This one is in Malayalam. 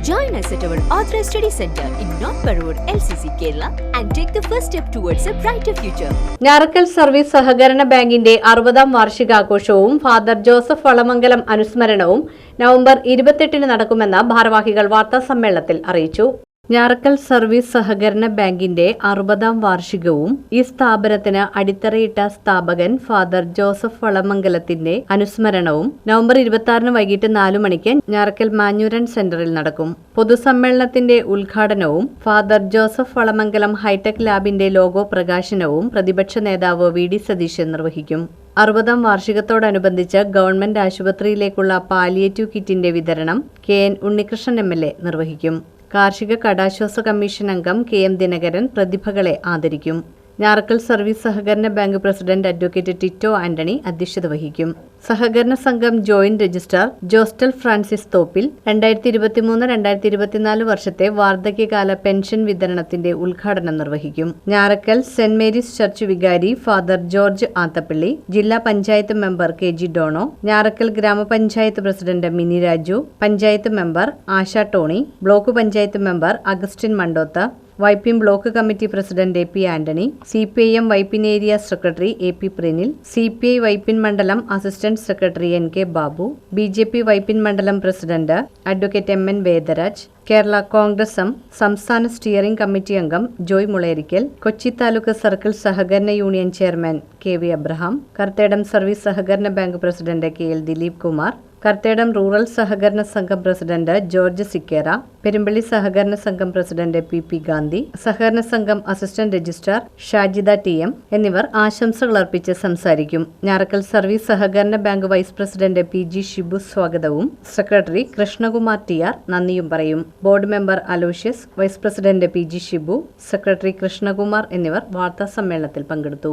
Join us at our Authorized Study Center in North Parur, LCC, Kerala and take the first step towards a brighter future. Njarakkal service സഹകരണ ബാങ്കിന്റെ അറുപതാം വാർഷികാഘോഷവും ഫാദർ ജോസഫ് വളമംഗലം അനുസ്മരണവും നവംബർ ഇരുപത്തെട്ടിന് നടക്കുമെന്ന് ഭാരവാഹികൾ വാർത്താ സമ്മേളനത്തിൽ അറിയിച്ചു ഞാറക്കൽ സർവീസ് സഹകരണ ബാങ്കിന്റെ അറുപതാം വാർഷികവും ഈ സ്ഥാപനത്തിന് അടിത്തറയിട്ട സ്ഥാപകൻ ഫാദർ ജോസഫ് വളമംഗലത്തിന്റെ അനുസ്മരണവും നവംബർ ഇരുപത്തി വൈകിട്ട് നാലു മണിക്ക് ഞാറക്കൽ മാഞ്ഞൂരൻ സെന്ററിൽ നടക്കും. പൊതുസമ്മേളനത്തിന്റെ ഉദ്ഘാടനവും ഫാദർ ജോസഫ് വളമംഗലം ഹൈടെക് ലാബിന്റെ ലോഗോ പ്രകാശനവും പ്രതിപക്ഷ നേതാവ് വി ഡി സതീശൻ നിർവഹിക്കും. അറുപതാം വാർഷികത്തോടനുബന്ധിച്ച് ഗവൺമെന്റ് ആശുപത്രിയിലേക്കുള്ള പാലിയേറ്റീവ് കിറ്റിന്റെ വിതരണം കെ എൻ ഉണ്ണികൃഷ്ണൻ എ നിർവഹിക്കും. കാർഷിക കടാശ്വാസ കമ്മീഷൻ അംഗം കെ എം ദിനകരൻ പ്രതിഭകളെ ആദരിക്കും ഞാറക്കൽ സർവീസ് സഹകരണ bank president advocate Tito Antony അധ്യക്ഷത വഹിക്കും. സഹകരണ സംഘം joint registrar Jostel Francis Thoppil രണ്ടായിരത്തി ഇരുപത്തിമൂന്ന് രണ്ടായിരത്തി ഇരുപത്തിനാല് വർഷത്തെ വാർദ്ധക്യകാല പെൻഷൻ വിതരണത്തിന്റെ ഉദ്ഘാടനം നിർവഹിക്കും. ഞാറക്കൽ സെന്റ് മേരീസ് ചർച്ച് വികാരി ഫാദർ ജോർജ് ആത്തപ്പള്ളി ജില്ലാ panchayat member K G Dono Njarakkal ഗ്രാമപഞ്ചായത്ത് president Mini Raju panchayat member Asha Tony block panchayat member Augustine Mandotha Vypin block committee president A P Antony C P I M Vypin area secretary A P Prinil C P I Vypin മണ്ഡലം assistant secretary N K Babu B J P Vypin മണ്ഡലം president advocate M N Vedaraj Kerala Congress M സംസ്ഥാന സ്റ്റിയറിംഗ് കമ്മിറ്റി അംഗം ജോയ് മുളയരിക്കൽ കൊച്ചി താലൂക്ക് സർക്കിൾ സഹകരണ union chairman K V Abraham Karthedam service സഹകരണ bank president K L Dileep Kumar Karthedam rural സഹകരണ സംഘം പ്രസിഡന്റ് ജോർജ് സിക്കേറ പെരുമ്പള്ളി സഹകരണ സംഘം പ്രസിഡന്റ് പി പി ഗാന്ധി സഹകരണ സംഘം assistant registrar Shajida T M എന്നിവർ ആശംസകൾ അർപ്പിച്ച് സംസാരിക്കും. ഞാറക്കൽ സർവീസ് സഹകരണ bank vice president P G Shibu സ്വാഗതവും. സെക്രട്ടറി കൃഷ്ണകുമാർ ടി ആർ നന്ദിയും പറയും. Board member Aloysius vice president P G Shibu secretary Krishnakumar എന്നിവർ വാർത്താ സമ്മേളനത്തിൽ പങ്കെടുത്തു.